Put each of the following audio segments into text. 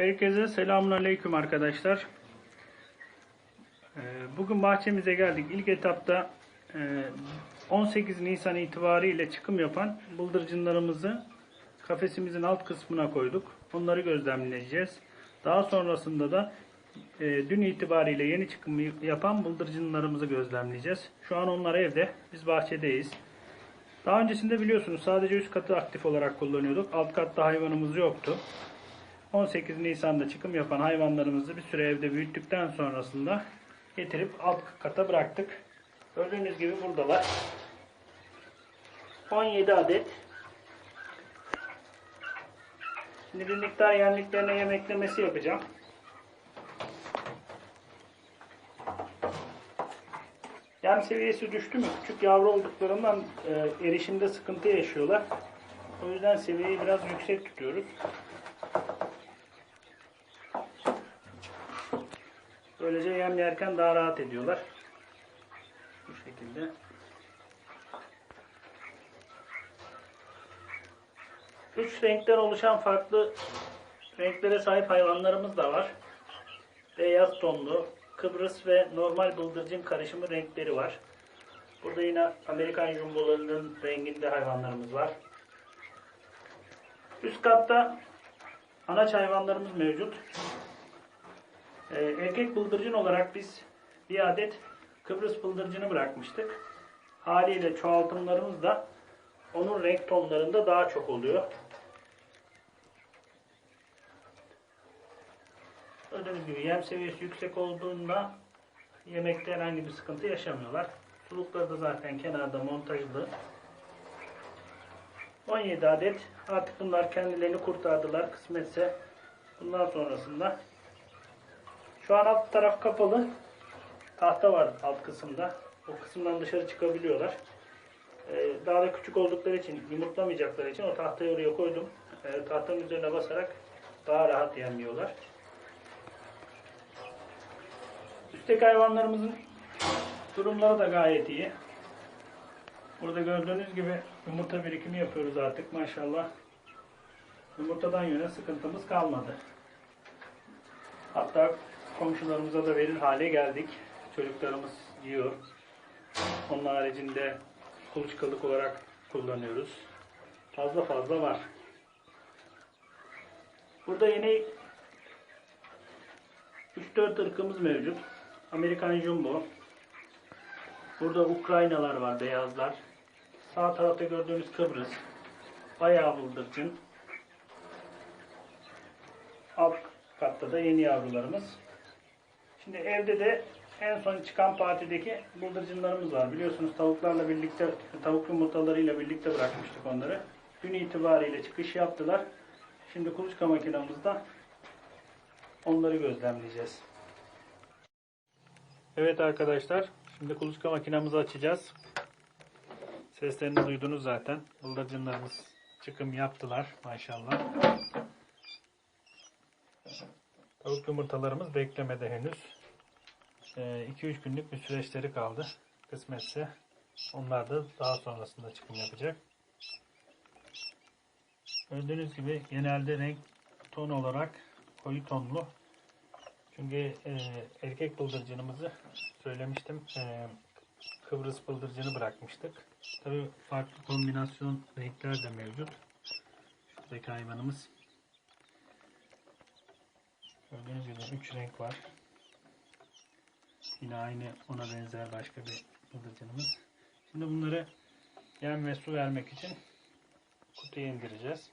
Herkese selamun aleyküm arkadaşlar. Ee, Bugün bahçemize geldik. İlk etapta e, 18 Nisan itibariyle çıkım yapan bıldırcınlarımızı kafesimizin alt kısmına koyduk. Onları gözlemleyeceğiz. Daha sonrasında da e, dün itibariyle yeni çıkım yapan bıldırcınlarımızı gözlemleyeceğiz. Şu an onlar evde. Biz bahçedeyiz. Daha öncesinde biliyorsunuz sadece üst katı aktif olarak kullanıyorduk. Alt katta hayvanımız yoktu. 18 Nisan'da çıkım yapan hayvanlarımızı bir süre evde büyüttükten sonrasında getirip alt kata bıraktık. Gördüğünüz gibi buradalar. 17 adet. Şimdi bir miktar yemliklerine yemeklemesi yapacağım. Yem seviyesi düştü mü? Küçük yavru olduklarından e, erişimde sıkıntı yaşıyorlar. O yüzden seviyeyi biraz yüksek tutuyoruz. Böylece yem yerken daha rahat ediyorlar. Bu şekilde. Üç renkten oluşan farklı renklere sahip hayvanlarımız da var. Beyaz tonlu, Kıbrıs ve normal bıldırcın karışımı renkleri var. Burada yine Amerikan jumbolarının renginde hayvanlarımız var. Üst katta anaç hayvanlarımız mevcut. Ee, erkek bıldırcın olarak biz bir adet Kıbrıs bıldırcını bırakmıştık. Haliyle çoğaltımlarımız da onun renk tonlarında daha çok oluyor. Gördüğünüz gibi yem seviyesi yüksek olduğunda yemekte herhangi bir sıkıntı yaşamıyorlar. Sulukları da zaten kenarda montajlı. 17 adet. Artık bunlar kendilerini kurtardılar. Kısmetse bundan sonrasında şu an alt taraf kapalı. Tahta var alt kısımda. O kısımdan dışarı çıkabiliyorlar. Ee, daha da küçük oldukları için, yumurtlamayacakları için o tahtayı oraya koydum. Ee, tahtanın üzerine basarak daha rahat yemiyorlar. Üstteki hayvanlarımızın durumları da gayet iyi. Burada gördüğünüz gibi yumurta birikimi yapıyoruz artık maşallah. Yumurtadan yöne sıkıntımız kalmadı. Hatta komşularımıza da verir hale geldik. Çocuklarımız yiyor. Onun haricinde kuluçkalık olarak kullanıyoruz. Fazla fazla var. Burada yeni 3-4 ırkımız mevcut. Amerikan Jumbo. Burada Ukraynalar var, beyazlar. Sağ tarafta gördüğünüz Kıbrıs. Bayağı bıldırcın. Alt katta da yeni yavrularımız. Şimdi evde de en son çıkan partideki bıldırcınlarımız var. Biliyorsunuz tavuklarla birlikte, tavuk yumurtalarıyla birlikte bırakmıştık onları. Gün itibariyle çıkış yaptılar. Şimdi kuluçka makinamızda onları gözlemleyeceğiz. Evet arkadaşlar, şimdi kuluçka makinamızı açacağız. Seslerini duydunuz zaten. Bıldırcınlarımız çıkım yaptılar maşallah. Tavuk yumurtalarımız beklemede henüz. 2-3 günlük bir süreçleri kaldı. Kısmetse onlar da daha sonrasında çıkım yapacak. Gördüğünüz gibi genelde renk ton olarak koyu tonlu. Çünkü e, erkek bıldırcınımızı söylemiştim. E, Kıbrıs bıldırcını bırakmıştık. Tabi farklı kombinasyon renkler de mevcut. Şuradaki hayvanımız. Gördüğünüz gibi 3 renk var. Yine aynı ona benzer başka bir bıldırcınımız. Şimdi bunları yem ve su vermek için kutuya indireceğiz.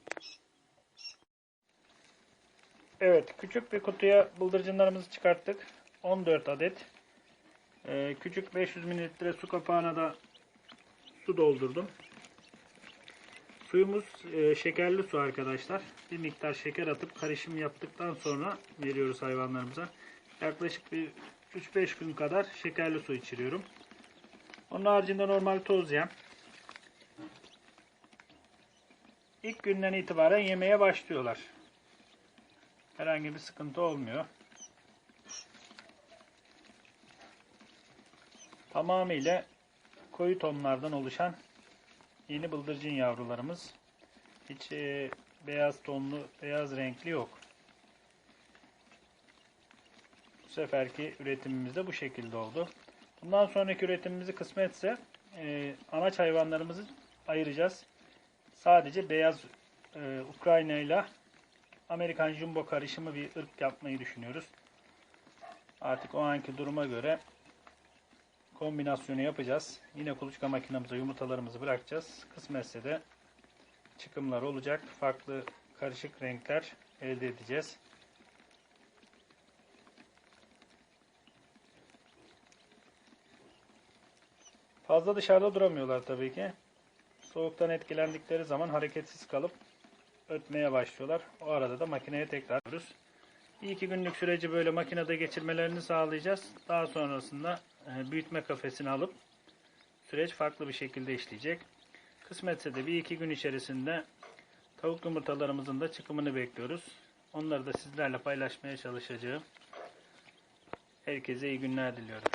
Evet, küçük bir kutuya bıldırcınlarımızı çıkarttık. 14 adet. Ee, küçük 500 mililitre su kapağına da su doldurdum. Suyumuz e, şekerli su arkadaşlar. Bir miktar şeker atıp karışım yaptıktan sonra veriyoruz hayvanlarımıza. Yaklaşık bir 3-5 gün kadar şekerli su içiriyorum. Onun haricinde normal toz yem. İlk günden itibaren yemeye başlıyorlar. Herhangi bir sıkıntı olmuyor. Tamamıyla koyu tonlardan oluşan yeni bıldırcın yavrularımız. Hiç e, beyaz tonlu, beyaz renkli yok. seferki üretimimiz de bu şekilde oldu. Bundan sonraki üretimimizi kısmetse e, anaç hayvanlarımızı ayıracağız. Sadece beyaz e, Ukrayna ile Amerikan Jumbo karışımı bir ırk yapmayı düşünüyoruz. Artık o anki duruma göre kombinasyonu yapacağız. Yine kuluçka makinamıza yumurtalarımızı bırakacağız. Kısmetse de çıkımlar olacak. Farklı karışık renkler elde edeceğiz. Fazla dışarıda duramıyorlar tabii ki. Soğuktan etkilendikleri zaman hareketsiz kalıp ötmeye başlıyorlar. O arada da makineye tekrar alıyoruz. Bir iki günlük süreci böyle makinede geçirmelerini sağlayacağız. Daha sonrasında e, büyütme kafesini alıp süreç farklı bir şekilde işleyecek. Kısmetse de bir iki gün içerisinde tavuk yumurtalarımızın da çıkımını bekliyoruz. Onları da sizlerle paylaşmaya çalışacağım. Herkese iyi günler diliyorum.